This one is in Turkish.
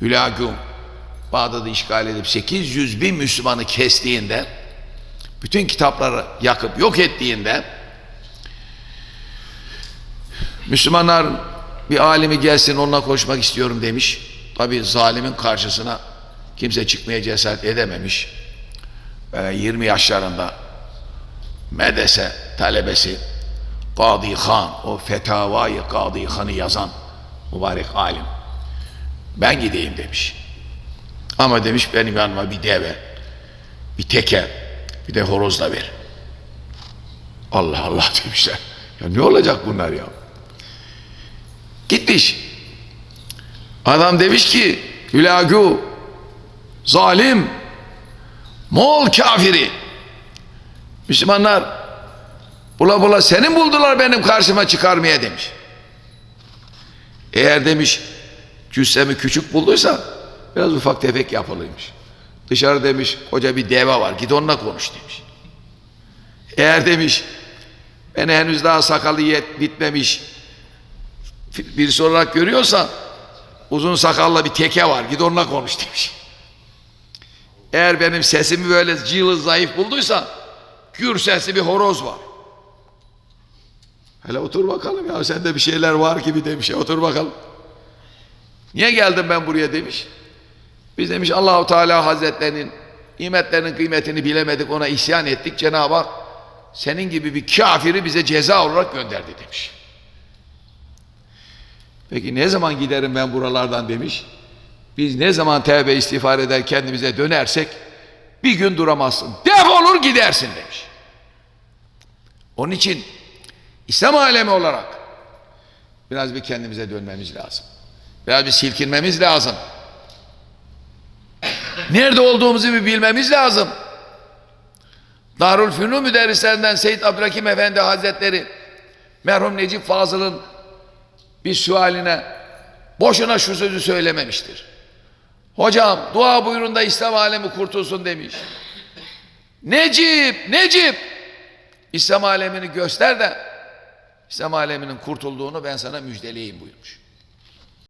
Hülagum Bağdat'ı işgal edip 800 bin Müslümanı kestiğinde bütün kitapları yakıp yok ettiğinde Müslümanlar bir alimi gelsin onunla konuşmak istiyorum demiş. Tabi zalimin karşısına kimse çıkmaya cesaret edememiş. Böyle 20 yaşlarında medese talebesi Kadi Han o fetavayı Kadi Han'ı yazan mübarek alim ben gideyim demiş. Ama demiş benim yanıma bir deve, bir teke, bir de horoz da ver. Allah Allah demişler. Ya ne olacak bunlar ya? Gitmiş. Adam demiş ki Hülagü zalim Moğol kafiri Müslümanlar bula bula senin buldular benim karşıma çıkarmaya demiş. Eğer demiş cüssemi küçük bulduysa biraz ufak tefek yapılıymış. Dışarı demiş koca bir deve var git onunla konuş demiş. Eğer demiş beni henüz daha sakalı yet, bitmemiş birisi olarak görüyorsan uzun sakallı bir teke var git onunla konuş demiş. Eğer benim sesimi böyle cılız zayıf bulduysa gür sesli bir horoz var. Hele otur bakalım ya sende bir şeyler var gibi demiş. Otur bakalım. Niye geldim ben buraya demiş. Biz demiş Allahu Teala Hazretlerinin nimetlerinin kıymetini bilemedik ona isyan ettik. Cenab-ı Hak senin gibi bir kafiri bize ceza olarak gönderdi demiş. Peki ne zaman giderim ben buralardan demiş. Biz ne zaman tevbe istiğfar eder kendimize dönersek bir gün duramazsın. Defolur gidersin demiş. Onun için İslam alemi olarak biraz bir kendimize dönmemiz lazım. Biraz bir silkinmemiz lazım. Nerede olduğumuzu bir bilmemiz lazım. Darül Fünun müderrislerinden Seyyid Abdülhakim Efendi Hazretleri merhum Necip Fazıl'ın bir sualine boşuna şu sözü söylememiştir. Hocam dua buyurun da İslam alemi kurtulsun demiş. Necip, Necip İslam alemini göster de İslam aleminin kurtulduğunu ben sana müjdeleyeyim buyurmuş.